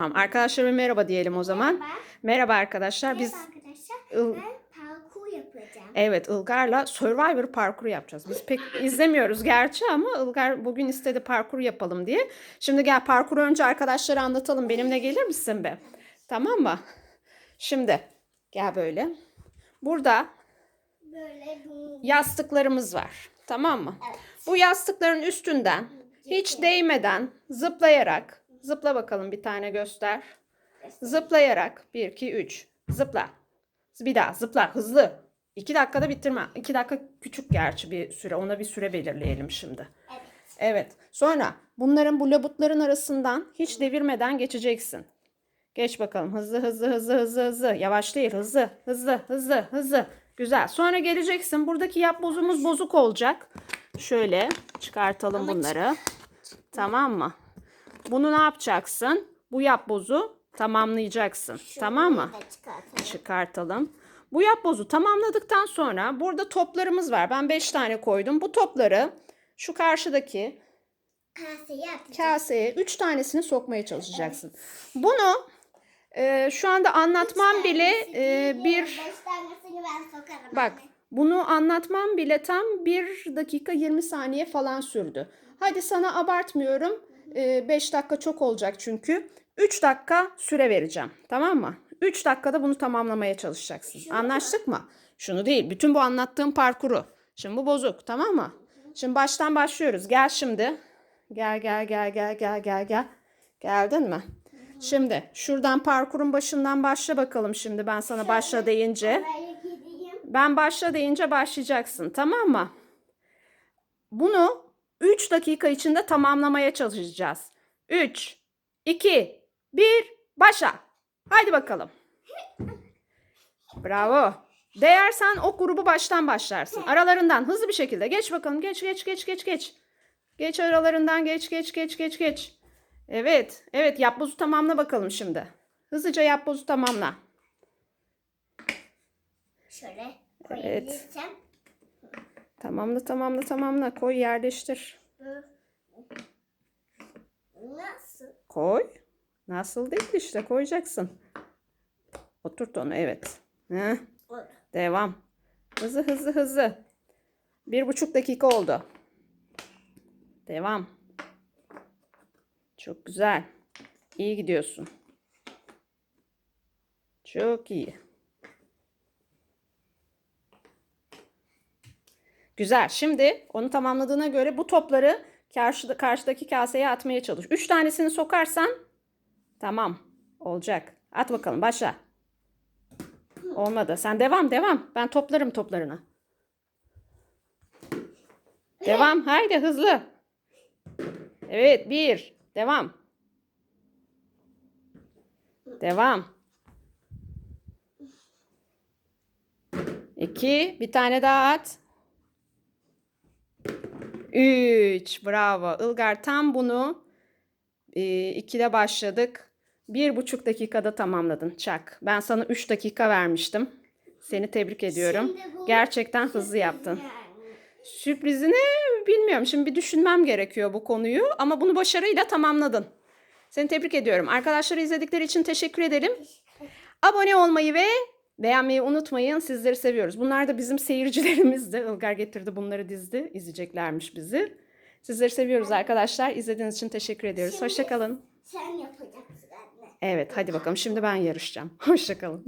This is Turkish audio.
Tamam, arkadaşlarıma merhaba diyelim o zaman. Merhaba. Merhaba arkadaşlar. Biz Merhaba arkadaşlar. Il- Ben parkur yapacağım. evet Ilgar'la Survivor parkuru yapacağız. Biz pek izlemiyoruz gerçi ama Ilgar bugün istedi parkur yapalım diye. Şimdi gel parkuru önce arkadaşlara anlatalım. Benimle gelir misin be? Tamam mı? Şimdi gel böyle. Burada Böyle bu. yastıklarımız var. Tamam mı? Evet. Bu yastıkların üstünden hiç değmeden zıplayarak zıpla bakalım bir tane göster. Zıplayarak 1 2 3 zıpla. Bir daha zıpla hızlı. 2 dakikada bitirme. 2 dakika küçük gerçi bir süre. Ona bir süre belirleyelim şimdi. Evet. Evet. Sonra bunların bu labutların arasından hiç devirmeden geçeceksin. Geç bakalım. Hızlı hızlı hızlı hızlı hızlı. Yavaş değil. Hızlı hızlı hızlı hızlı. Güzel. Sonra geleceksin. Buradaki yap bozumuz bozuk olacak. Şöyle çıkartalım bunları. Tamam mı? Bunu ne yapacaksın? Bu yap bozu tamamlayacaksın. Tamam mı? Şunu çıkartalım. Çıkartalım. Bu yap bozu tamamladıktan sonra burada toplarımız var. Ben 5 tane koydum. Bu topları şu karşıdaki kaseye 3 tanesini sokmaya çalışacaksın. Bunu e, şu anda anlatmam bile e, bir bak anne. bunu anlatmam bile tam 1 dakika 20 saniye falan sürdü. Hadi sana abartmıyorum. 5 dakika çok olacak çünkü. 3 dakika süre vereceğim. Tamam mı? 3 dakikada bunu tamamlamaya çalışacaksın. Anlaştık mı? Şunu değil. Bütün bu anlattığım parkuru. Şimdi bu bozuk. Tamam mı? Şimdi baştan başlıyoruz. Gel şimdi. Gel gel gel gel gel gel gel. Geldin mi? Şimdi şuradan parkurun başından başla bakalım şimdi ben sana başla deyince. Ben başla deyince başlayacaksın tamam mı? Bunu 3 dakika içinde tamamlamaya çalışacağız. 3, 2, 1, başla. Haydi bakalım. Bravo. Değersen o grubu baştan başlarsın. Aralarından hızlı bir şekilde. Geç bakalım. Geç geç geç geç geç. Geç aralarından geç geç geç geç geç. Evet. Evet yap bozu tamamla bakalım şimdi. Hızlıca yap bozu tamamla. Şöyle Evet. koyabilirsem. Tamamla tamamla tamamla. Koy yerleştir. Nasıl? Koy. Nasıl değil işte koyacaksın. Oturt onu evet. Heh, devam. Hızlı hızlı hızlı. Bir buçuk dakika oldu. Devam. Çok güzel. İyi gidiyorsun. Çok iyi. Güzel. Şimdi onu tamamladığına göre bu topları karşıda, karşıdaki kaseye atmaya çalış. Üç tanesini sokarsan tamam olacak. At bakalım başla. Olmadı. Sen devam devam. Ben toplarım toplarını. Devam. Haydi hızlı. Evet bir. Devam. Devam. İki. Bir tane daha at. Üç. Bravo. Ilgar tam bunu e, ikide başladık. Bir buçuk dakikada tamamladın. Çak. Ben sana üç dakika vermiştim. Seni tebrik ediyorum. Gerçekten hızlı yaptın. Sürprizini bilmiyorum. Şimdi bir düşünmem gerekiyor bu konuyu. Ama bunu başarıyla tamamladın. Seni tebrik ediyorum. Arkadaşları izledikleri için teşekkür ederim. Abone olmayı ve beğenmeyi unutmayın. Sizleri seviyoruz. Bunlar da bizim seyircilerimizdi. Ilgar getirdi bunları dizdi. İzleyeceklermiş bizi. Sizleri seviyoruz arkadaşlar. İzlediğiniz için teşekkür ediyoruz. Hoşçakalın. Sen yapacaksın anne. Evet hadi bakalım. Şimdi ben yarışacağım. Hoşçakalın.